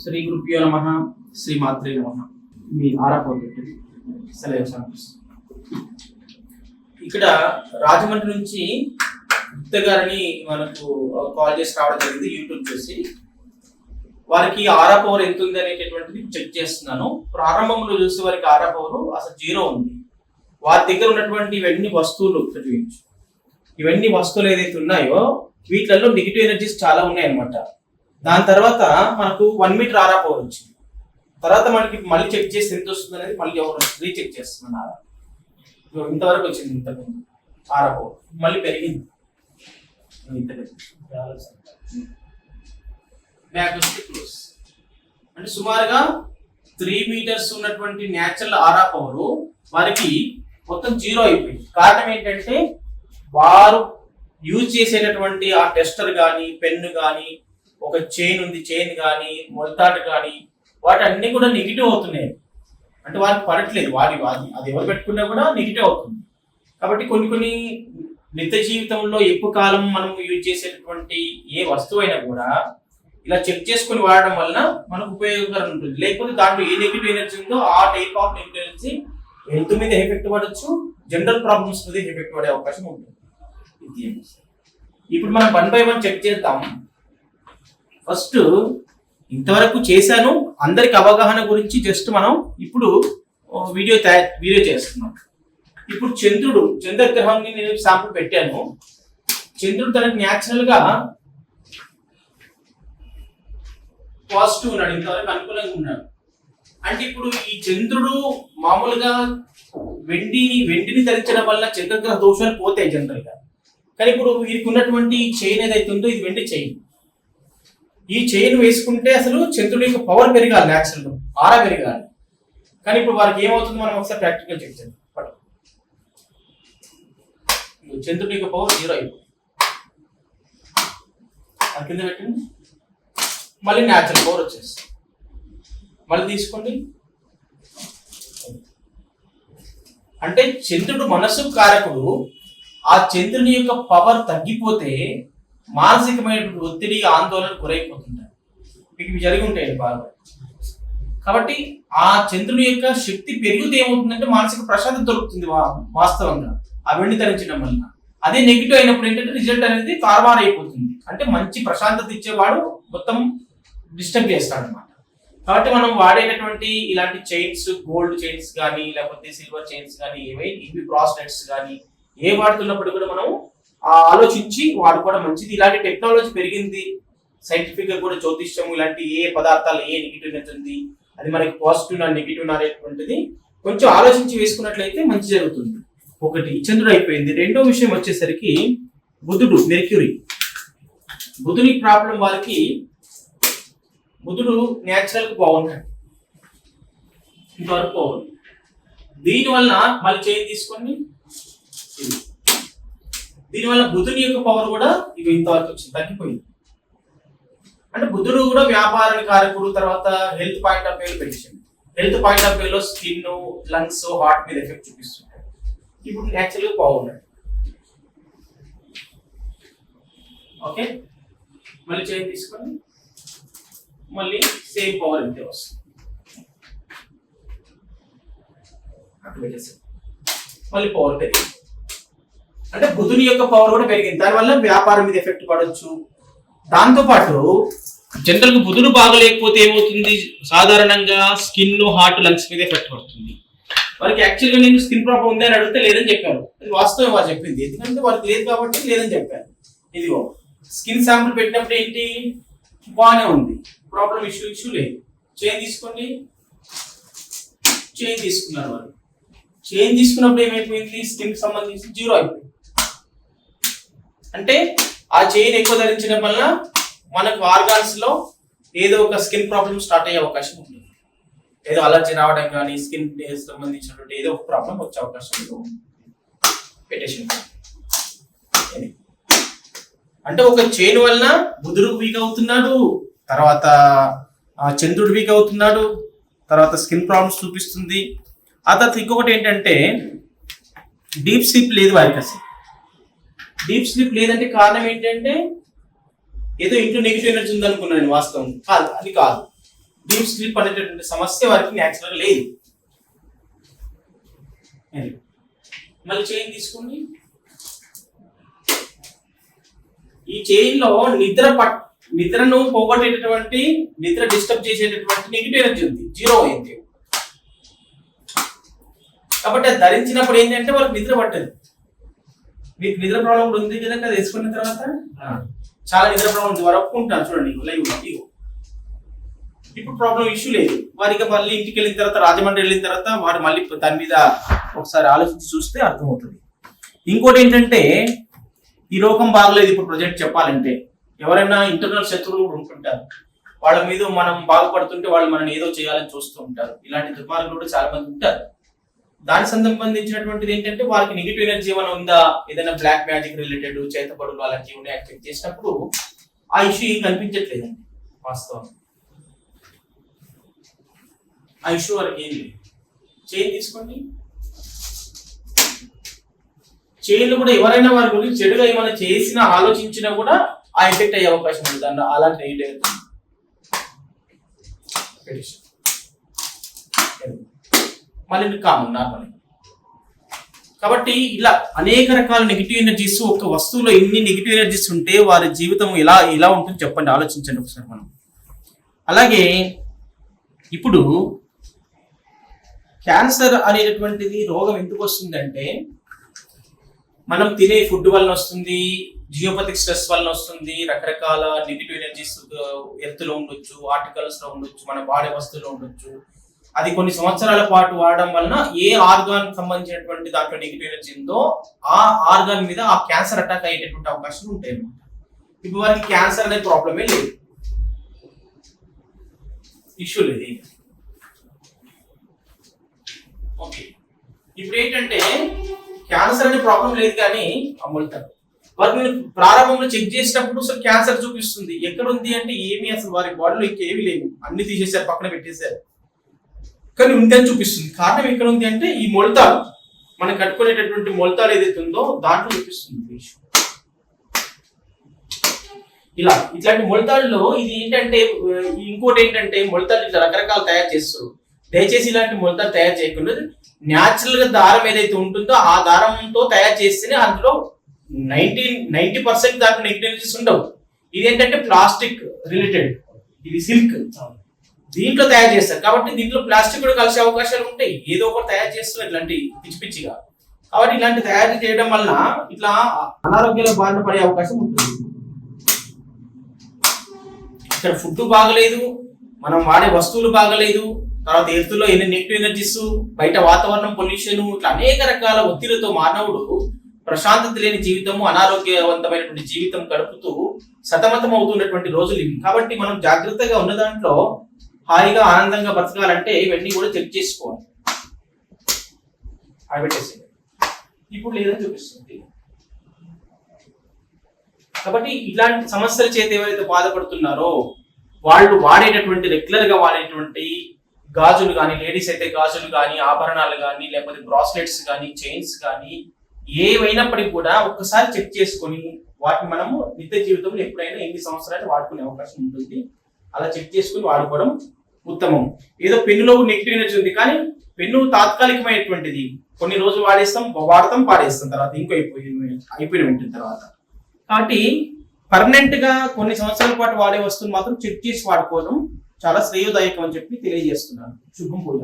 శ్రీ గురుభ్యో నమ శ్రీ మాత్రే నమ. మీ ఆరా పెట్టింది సెలవు ఇక్కడ రాజమండ్రి నుంచి గుప్త గారిని మనకు కాల్ చేసి రావడం జరిగింది యూట్యూబ్ చూసి. వారికి ఆరా పవర్ ఎంత ఉంది అనేటటువంటిది చెక్ చేస్తున్నాను. ప్రారంభంలో చూస్తే వారికి ఆరా పవర్ అసలు జీరో ఉంది. వారి దగ్గర ఉన్నటువంటి ఇవన్నీ వస్తువులు చూపించు ఇవన్నీ వస్తువులు ఏదైతే ఉన్నాయో వీటిలలో నెగిటివ్ ఎనర్జీస్ చాలా ఉన్నాయన్నమాట. దాని తర్వాత మనకు వన్ మీటర్ ఆరా పవర్ వచ్చింది. తర్వాత మనకి మళ్ళీ చెక్ చేసి ఎంత వస్తుంది అనేది మళ్ళీ ఎవరు రీచెక్ చేస్తున్నాను ఆరా ఇంతవరకు వచ్చింది ఇంతకు ఆరా పవర్ మళ్ళీ పెరిగింది. పెరిగింది. బ్యాక్ వస్తే క్లోజ్ అంటే సుమారుగా త్రీ మీటర్స్ ఉన్నటువంటి న్యాచురల్ ఆరా పవర్ వారికి మొత్తం జీరో అయిపోయింది. కారణం ఏంటంటే వారు యూజ్ చేసేటటువంటి ఆ టెస్టర్ కానీ పెన్ను కానీ ఒక చైన్ ఉంది చైన్ కానీ మొలతాట కానీ వాటి అన్ని కూడా నెగిటివ్ అవుతున్నాయి. అంటే వారికి పడట్లేదు వారి వాది అది ఎవరు పెట్టుకున్నా కూడా నెగిటివ్ అవుతుంది. కాబట్టి కొన్ని కొన్ని నిత్య జీవితంలో ఎక్కువ కాలం మనం యూజ్ చేసేటటువంటి ఏ వస్తువు అయినా కూడా ఇలా చెక్ చేసుకొని వాడడం వలన మనకు ఉపయోగకరం ఉంటుంది. లేకపోతే దాంట్లో ఏ నెగిటివ్ ఎనర్జీ ఉందో ఆ type of negative energy health మీద ఎఫెక్ట్ పడవచ్చు జనరల్ ప్రాబ్లమ్స్ మీద ఎఫెక్ట్ పడే అవకాశం ఉంటుంది. ఇది ఇప్పుడు మనం వన్ బై వన్ చెక్ చేద్దాం. ఫస్ట్ ఇంతవరకు చేశాను. అందరికి అవగాహన గురించి జస్ట్ మనం ఇప్పుడు వీడియో తయారు వీడియో చేస్తున్నాం. ఇప్పుడు చంద్రుడు చంద్రగ్రహాన్ని నేను శాంపుల్ పెట్టాను. చంద్రుడు తనకు న్యాచురల్గా పాజిటివ్ ఉన్నాడు ఇంతవరకు అనుకూలంగా ఉన్నాడు. అంటే ఇప్పుడు ఈ చంద్రుడు మామూలుగా వెండిని వెండిని ధరించడం వల్ల చంద్రగ్రహ దోషాలు పోతాయి జనరల్గా. కానీ ఇప్పుడు వీరికి ఉన్నటువంటి చైన్ ఏదైతే ఉందో ఇది వెండి చైన్ ఈ చైన్ వేసుకుంటే అసలు చంద్రుడి యొక్క పవర్ పెరగాలి న్యాచురల్ ఆరా పెరగాలి. కానీ ఇప్పుడు వారికి ఏమవుతుంది మనం ఒకసారి ప్రాక్టికల్ చెక్ చేద్దాం. చంద్రుడి యొక్క పవర్ జీరో అయిపోయింది. అది కింద పెట్టండి. మళ్ళీ న్యాచురల్ పవర్ వచ్చేస్తుంది. మళ్ళీ తీసుకోండి. అంటే చంద్రుడు మనస్సు కారకుడు ఆ చంద్రుని యొక్క పవర్ తగ్గిపోతే మానసికమైనటువంటి ఒత్తిడి ఆందోళన గురైపోతుంటారు మీకు ఇవి జరిగి ఉంటాయండి బాగా. కాబట్టి ఆ చంద్రుని యొక్క శక్తి పెరుగుతే ఏమవుతుందంటే మానసిక ప్రశాంతత దొరుకుతుంది వాస్తవంగా. ఆ వెండి ధరించడం వలన. అదే నెగిటివ్ అయినప్పుడు ఏంటంటే రిజల్ట్ అనేది కార్వార్ అయిపోతుంది. అంటే మంచి ప్రశాంతత ఇచ్చేవాడు మొత్తం డిస్టర్బ్ చేస్తాడు అనమాట కాబట్టి మనం వాడేటటువంటి ఇలాంటి చైన్స్ గోల్డ్ చైన్స్ కానీ లేకపోతే సిల్వర్ చైన్స్ కానీ ఏవై ఇవి బ్రాస్లెట్స్ కానీ ఏ వాడుతున్నప్పుడు కూడా మనం ఆలోచించి వాడుకోవడం మంచిది. ఇలాంటి టెక్నాలజీ పెరిగింది. సైంటిఫిక్గా కూడా జ్యోతిష్యం ఇలాంటి ఏ పదార్థాలు ఏ నెగిటివ్ ఉంది అది మనకి పాజిటివ్ నా నెగిటివ్ అనేటువంటిది కొంచెం ఆలోచించి వేసుకున్నట్లయితే మంచి జరుగుతుంది. ఒకటి చంద్రుడు అయిపోయింది. రెండో విషయం వచ్చేసరికి బుధుడు మెర్క్యూరీ బుధుని ప్రాబ్లం వారికి బుధుడు న్యాచురల్ బాగుంటాడు. ఇంతవరకు బాగుంది దీనివల్ల మళ్ళీ చేయి తీసుకోండి దీనివల్ల బుధుని యొక్క పవర్ కూడా ఇక ఇంతవరకు వచ్చింది తగ్గిపోయింది. అంటే బుధుడు కూడా వ్యాపారానికి కారకుడు తర్వాత హెల్త్ పాయింట్ ఆఫ్ వ్యూ పెంచింది హెల్త్ పాయింట్ ఆఫ్ వ్యూలో స్కిన్ లంగ్స్ హార్ట్ మీద ఎఫెక్ట్ చూపిస్తుంటాడు ఇప్పుడు న్యాచురల్గా బాగున్నాడు ఓకే మళ్ళీ చేయి తీసుకొని మళ్ళీ సేమ్ పవర్ ఇంతే వస్తుంది. అటు మళ్ళీ పవర్ పెరిగింది. అంటే బుధుని యొక్క పవర్ కూడా పెరిగింది. దానివల్ల వ్యాపారం మీద ఎఫెక్ట్ పడవచ్చు దాంతో పాటు జనరల్ బుధుడు బాగలేకపోతే ఏమవుతుంది? సాధారణంగా స్కిన్ హార్ట్ లంగ్స్ మీద ఎఫెక్ట్ పడుతుంది. వారికి యాక్చువల్గా నేను స్కిన్ ప్రాబ్లం ఉంది అని అడిగితే లేదని చెప్పాను అది వాస్తవం వారు చెప్పింది. ఎందుకంటే వారికి లేదు కాబట్టి లేదని చెప్పాను ఇదిగో స్కిన్ శాంపుల్ పెట్టినప్పుడు ఏంటి? బాగానే ఉంది. ప్రాబ్లం ఇష్యూ ఇష్యూ లేదు. చేంజ్ తీసుకోండి. చేంజ్ తీసుకున్నారు వారు. చేంజ్ తీసుకున్నప్పుడు ఏమైపోయింది? స్కిన్ సంబంధించి జీరో అయిపోయింది. అంటే ఆ చైన్ ఎక్కువ ధరించడం వల్ల మనకు ఆర్గాన్స్లో ఏదో ఒక స్కిన్ ప్రాబ్లం స్టార్ట్ అయ్యే అవకాశం ఉంటుంది. ఏదో అలర్జీ రావడం కానీ స్కిన్ సంబంధించినటువంటి ఏదో ఒక ప్రాబ్లం వచ్చే అవకాశం ఉంది పెట్టేసి అంటే ఒక చైన్ వలన బుధుడు వీక్ అవుతున్నాడు తర్వాత ఆ చంద్రుడు వీక్ అవుతున్నాడు తర్వాత స్కిన్ ప్రాబ్లమ్స్ చూపిస్తుంది. ఆ తర్వాత ఇంకొకటి ఏంటంటే డీప్ స్లీప్ లేదు వారికి అసలు డీప్ స్లీప్ లేదంటే కారణం ఏంటంటే ఏదో ఇంట్లో నెగిటివ్ ఎనర్జీ ఉందనుకున్నాను నేను వాస్తవం. కాదు అది కాదు. డీప్ స్లీప్ అనేటటువంటి సమస్య వారికి న్యాచురల్ లేదు. మళ్ళీ చైన్ తీసుకోండి. ఈ చైన్లో నిద్ర పట్ నిద్రను పోగొట్టేటటువంటి నిద్ర డిస్టర్బ్ చేసేటటువంటి నెగిటివ్ ఎనర్జీ ఉంది. జీరో అయింది కాబట్టి అది ధరించినప్పుడు ఏంటంటే వాళ్ళకి నిద్ర పట్టదు. మీకు నిద్ర ప్రాబ్లం కూడా ఉంది కదా అది వేసుకున్న తర్వాత? చాలా నిద్ర ప్రాబ్లం ఉంది వారు ఒప్పుకుంటారు చూడండి లైవ్ ఇగో. ఇప్పుడు ప్రాబ్లం ఇష్యూ లేదు. వారికి మళ్ళీ ఇంటికి వెళ్ళిన తర్వాత రాజమండ్రి వెళ్ళిన తర్వాత వారు మళ్ళీ దాని మీద ఒకసారి ఆలోచించి చూస్తే అర్థమవుతుంది. ఇంకోటి ఏంటంటే ఈ రోగం బాగలేదు ఇప్పుడు ప్రజెంట్ చెప్పాలంటే. ఎవరైనా ఇంటర్నల్ శత్రువులు కూడా ఉంటుంటారు. వాళ్ళ మీద మనం బాగుపడుతుంటే వాళ్ళు మనల్ని ఏదో చేయాలని చూస్తూ ఉంటారు. ఇలాంటి దుర్మార్గులు కూడా చాలా మంది ఉంటారు. దానికి సంబంధించినటువంటిది ఏంటంటే వాళ్ళకి నెగిటివ్ ఎనర్జీ ఏమైనా ఉందా? ఏదైనా బ్లాక్ మ్యాజిక్ రిలేటెడ్ చేతపడులు అలాంటివి ఉన్నాయి? యాక్టివేట్ చేసినప్పుడు ఆ ఇష్యూ ఏం కనిపించట్లేదండి వాస్తవం. ఆ ఇష్యూ వరకు ఏం లేదు. చైన్ తీసుకోండి. చైన్లు కూడా ఎవరైనా వారి గురించి చెడుగా ఏమైనా చేసినా ఆలోచించినా కూడా ఆ ఎఫెక్ట్ అయ్యే అవకాశం ఉంది దాంట్లో అలాంటి నెగిటివ్ మళ్ళీ కామన్ నార్మల్. కాబట్టి ఇలా అనేక రకాల నెగిటివ్ ఎనర్జీస్ ఒక వస్తువులో ఎన్ని నెగిటివ్ ఎనర్జీస్ ఉంటే వారి జీవితం ఎలా ఎలా ఉంటుందో చెప్పండి ఆలోచించండి ఒకసారి మనం. అలాగే ఇప్పుడు క్యాన్సర్ అనేటటువంటిది రోగం ఎందుకు వస్తుందంటే మనం తినే ఫుడ్ వలన వస్తుంది జియోపతిక్ స్ట్రెస్ వలన వస్తుంది రకరకాల నెగిటివ్ ఎనర్జీస్ ఎత్తులో ఉండొచ్చు ఆర్టికల్స్లో ఉండొచ్చు మన వాడే వస్తువులో ఉండొచ్చు అది కొన్ని సంవత్సరాల పాటు వాడడం వలన ఏ ఆర్గాన్ సంబంధించినటువంటి దాంట్లో నెగిటివ్ ఎనర్జీ ఉందో ఆ ఆర్గాన్ మీద ఆ క్యాన్సర్ అటాక్ అయ్యేటటువంటి అవకాశం ఉంటాయి అన్నమాట. ఇప్పుడు వారికి క్యాన్సర్ అనే ప్రాబ్లమే లేదు. ఇష్యూ లేదు ఓకే ఇప్పుడు ఏంటంటే క్యాన్సర్ అనే ప్రాబ్లం లేదు కానీ అమ్ములుతారు వారు మీరు ప్రారంభంలో చెక్ చేసినప్పుడు అసలు క్యాన్సర్ చూపిస్తుంది. ఎక్కడ ఉంది అంటే ఏమి అసలు వారి బాడీలో ఇంకేమి లేవు. అన్ని తీసేశారు పక్కన పెట్టేశారు. కానీ ఉంది అని చూపిస్తుంది. కారణం ఎక్కడ ఉంది అంటే ఈ మొలతాలు మనం కట్టుకునేటటువంటి మొలతాలు ఏదైతే ఉందో దాంట్లో చూపిస్తుంది. ఇలా ఇట్లాంటి మొలతాళ్ళలో ఇది ఏంటంటే ఇంకోటి ఏంటంటే మొలతాలు ఇట్లా రకరకాలు తయారు చేస్తారు. దయచేసి ఇలాంటి మొలతాలు తయారు చేయకుండా న్యాచురల్గా దారం ఏదైతే ఉంటుందో ఆ దారంతో తయారు చేస్తేనే అందులో నైన్టీ నైన్టీ పర్సెంట్ దాంట్లో నెగిటివ్ ఉండవు. ఇది ఏంటంటే ప్లాస్టిక్ రిలేటెడ్. ఇది సిల్క్. దీంట్లో తయారు చేస్తారు. కాబట్టి దీంట్లో ప్లాస్టిక్ కూడా కలిసే అవకాశాలు ఉంటాయి. ఏదో ఒకటి తయారు చేస్తున్నారు ఇట్లాంటి పిచ్చి పిచ్చిగా. కాబట్టి ఇలాంటి తయారు చేయడం వలన ఇట్లా అనారోగ్యాల బారిన పడే అవకాశం ఉంటుంది. ఇక్కడ ఫుడ్ బాగలేదు మనం వాడే వస్తువులు బాగలేదు తర్వాత ఎర్త్లో ఎన్ని నెగిటివ్ ఎనర్జీస్ బయట వాతావరణం పొల్యూషన్ ఇట్లా అనేక రకాల ఒత్తిడితో మానవుడు ప్రశాంతత లేని జీవితము అనారోగ్యవంతమైనటువంటి జీవితం గడుపుతూ సతమతం అవుతున్నటువంటి రోజులు ఇవి. కాబట్టి మనం జాగ్రత్తగా ఉన్న దాంట్లో హాయిగా ఆనందంగా బతకాలంటే ఇవన్నీ కూడా చెక్ చేసుకోవాలి. అవి ఇప్పుడు లేదని చూపిస్తుంది. కాబట్టి ఇలాంటి సమస్యల చేత ఎవరైతే బాధపడుతున్నారో వాళ్ళు వాడేటటువంటి రెగ్యులర్గా వాడేటువంటి గాజులు కానీ లేడీస్ అయితే గాజులు కానీ ఆభరణాలు కానీ లేకపోతే బ్రాస్లెట్స్ కానీ చైన్స్ కానీ ఏవైనప్పటికీ కూడా ఒక్కసారి చెక్ చేసుకొని వాటిని మనము నిత్య జీవితంలో ఎప్పుడైనా ఎన్ని సంవత్సరాలు వాడుకునే అవకాశం ఉంటుంది. అలా చెక్ చేసుకుని వాడుకోవడం ఉత్తమం. ఏదో పెన్నులో నెగిటివ్ ఎనర్జీ ఉంది కానీ పెన్ను తాత్కాలికమైనటువంటిది. కొన్ని రోజులు వాడేస్తాం వాడతాం పాడేస్తాం తర్వాత ఇంకో అయిపోయి అయిపోయిన ఉంటుంది తర్వాత. కాబట్టి పర్మనెంట్గా కొన్ని సంవత్సరాల పాటు వాడే వస్తువులు మాత్రం చెక్ చేసి వాడుకోవడం చాలా శ్రేయోదాయకం అని చెప్పి తెలియజేస్తున్నాను. శుభం పూజ.